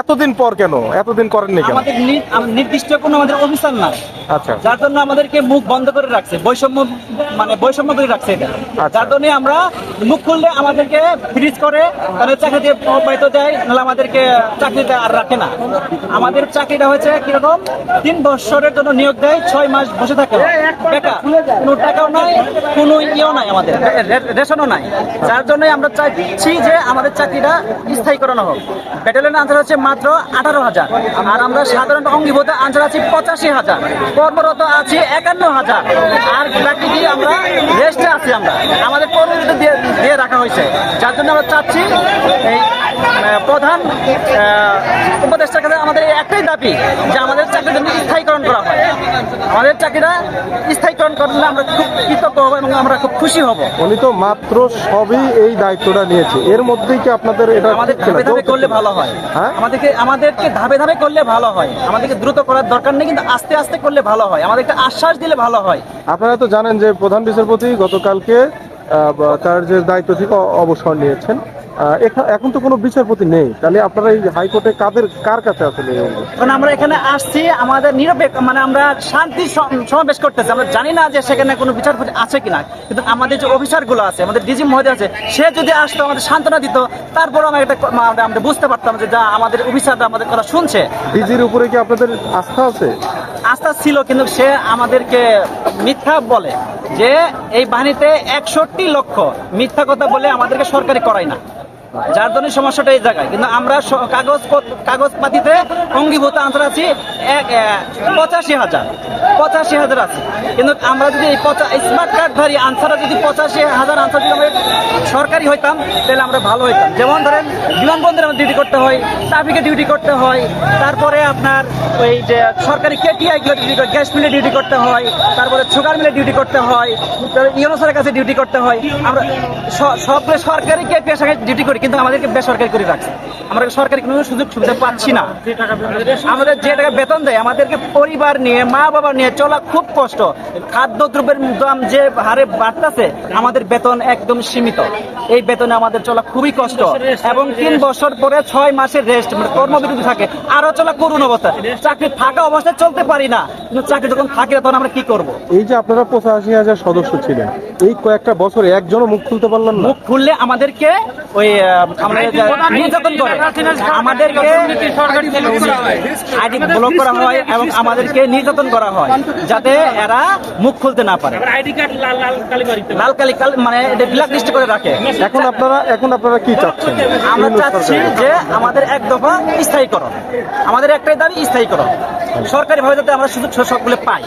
এতদিন পর কেন? এতদিন করেননি কেন? আমাদের নির্দিষ্ট কোনো আমাদের অফিসার নাই। আচ্ছা। যার জন্য আমাদেরকে মুখ বন্ধ করে রাখছে বৈষম্য মানে বৈষম্য করে রাখছে এটা। আচ্ছা। যার জন্য আমরা মুখ খুললে আমাদেরকে ফ্রিজ করে তাহলে চাকরি দিয়ে প্রবাহিত দেয় নাহলে আমাদেরকে চাকরিতে আর রাখে না। আমাদের চাকরিটা হয়েছে কীরকম? তিন বছরের জন্য নিয়োগ দেয় ছয় মাস বসে থাকে বেকার। কোনো টাকাও নাই কোনো ইয়েও নাই আমাদের। রেশনও নাই। যার জন্য আমরা চাইছি যে আমাদের চাকরিটা স্থায়ী করানো হোক। ব্যাটালিয়ন আনসার হচ্ছে মাত্র আঠারো হাজার। আর আমরা সাধারণ অঙ্গীভূত আনসার আছি পঁচাশি হাজার। কর্মরত আছি একান্ন হাজার। আর বাকি দিয়ে আমরা রেস্টে আছি আমরা। আমাদের কর্মরত দিয়ে দিয়ে রাখা হয়েছে। যার জন্য আমরা চাচ্ছি এই প্রধান উপদেষ্টার কাছে আমাদের একটাই দাবি যে আমাদের চাকরির জন্য স্থায়ীকরণ করা হয়। আমাদের চাকরিটা স্থায়ীকরণ করলে আমরা খুব কৃতজ্ঞ হব এবং আমরা খুব খুশি হব। উনি তো মাত্র সবই এই দায়িত্বটা নিয়েছে। এর মধ্যেই কি আপনাদের এটা আমাদের ধাপে ধাপে করলে ভালো হয়। হ্যাঁ? আমাদেরকে আমাদেরকে ধাপে ধাপে করলে ভালো হয়। আমাদেরকে দ্রুত করার দরকার নেই কিন্তু আস্তে আস্তে করলে ভালো হয়। আমাদের একটা আশ্বাস দিলে ভালো হয়। আপনারা তো জানেন যে প্রধান বিচারপতি গতকালকে তার যে দায়িত্ব থেকে অবসর নিয়েছেন। এখন তো কোনো বিচারপতি নেই। তাহলে আপনারা এই হাইকোর্টে কাদের কার কাছে আসলে কারণ আমরা এখানে আসছি আমাদের নিরপেক্ষ মানে আমরা শান্তি সম- সমাবেশ করতেছি। আমরা জানি না যে সেখানে কোনো বিচারপতি আছে কিনা। কিন্তু আমাদের যে অফিসারগুলো আছে আমাদের ডিজি মহোদয় আছে সে যদি আসতো আমাদের সান্ত্বনা দিত তারপর আমরা একটা আমরা- আমরা বুঝতে পারতাম যে যা আমাদের অফিসাররা আমাদের কথা শুনছে। ডিজির উপরে কি আপনাদের আস্থা আছে? আস্থা ছিল কিন্তু সে আমাদেরকে মিথ্যা বলে। যে এই বাহিনীতে একষট্টি লক্ষ মিথ্যা কথা বলে আমাদেরকে সরকারি করায় না। যার জন্য সমস্যাটা এই জায়গায়। কিন্তু আমরা কাগজ পাতিতে অঙ্গীভূত আন্তর আছি। এক এক, পঁচাশি হাজার। পঁচাশি হাজার আছে। কিন্তু আমরা যদি এই স্মার্ট কার্ডধারী আনসাররা যদি পঁচাশি হাজার আনসার যদি আমরা সরকারি হইতাম, তাহলে আমরা ভালো হইতাম। যেমন ধরেন, বিমানবন্দরে আমাদের ডিউটি করতে হয় ট্রাফিকে ডিউটি করতে হয়, তারপরে আপনার ওই যে সরকারি কেটিআই গুলো ডিউটি গ্যাস মিলে ডিউটি করতে হয়, তারপরে সুগার মিলে ডিউটি করতে হয়, তারপরে ইউনোসের কাছে ডিউটি করতে হয়। আমরা স- সবগুলো সরকারি কে পেশাকে ডিউটি করি, কিন্তু আমাদেরকে বেসরকারি করে রাখছে। আমরা সরকারি কোনো সুযোগ সুবিধা পাচ্ছি না। আমাদের যে টাকা বেতন দেয় আমাদেরকে পরিবার নিয়ে মা বাবা নিয়ে চলা খুব কষ্ট। খাদ্য দ্রব্যের দাম যে হারে বাড়তেছে আমাদের বেতন একদম সীমিত। এই বেতনে আমাদের চলা খুবই কষ্ট। এবং তিন বছর পরে ছয় মাসের রেস্ট মানে কর্মবিরতি থাকে আরও চলা করুন অবস্থা। চাকরি থাকা অবস্থায় চলতে পারি না। কিন্তু চাকরি যখন থাকে তখন আমরা কি করব? এই যে আপনারা পঁচাশি হাজার সদস্য ছিলেন এই কয়েকটা বছরে একজনও মুখ খুলতে পারলেন না। মুখ খুললে আমাদেরকে ওই আমরা নির্যাতন করে। আমাদেরকে আইডি ব্লক করা হয় এবং আমাদেরকে নির্যাতন করা হয় যাতে এরা মুখ খুলতে না পারে। লাল লাল কালি মানে ব্ল্যাক লিস্ট করে রাখে। এখন আপনারা এখন আপনারা কি চাচ্ছেন? আমরা চাচ্ছি যে আমাদের এক দফা স্থায়ীকরণ। আমাদের একটাই দাবি স্থায়ীকরণ। সরকারি ভাবে যাতে আমরা সুযোগ সকলে পাই।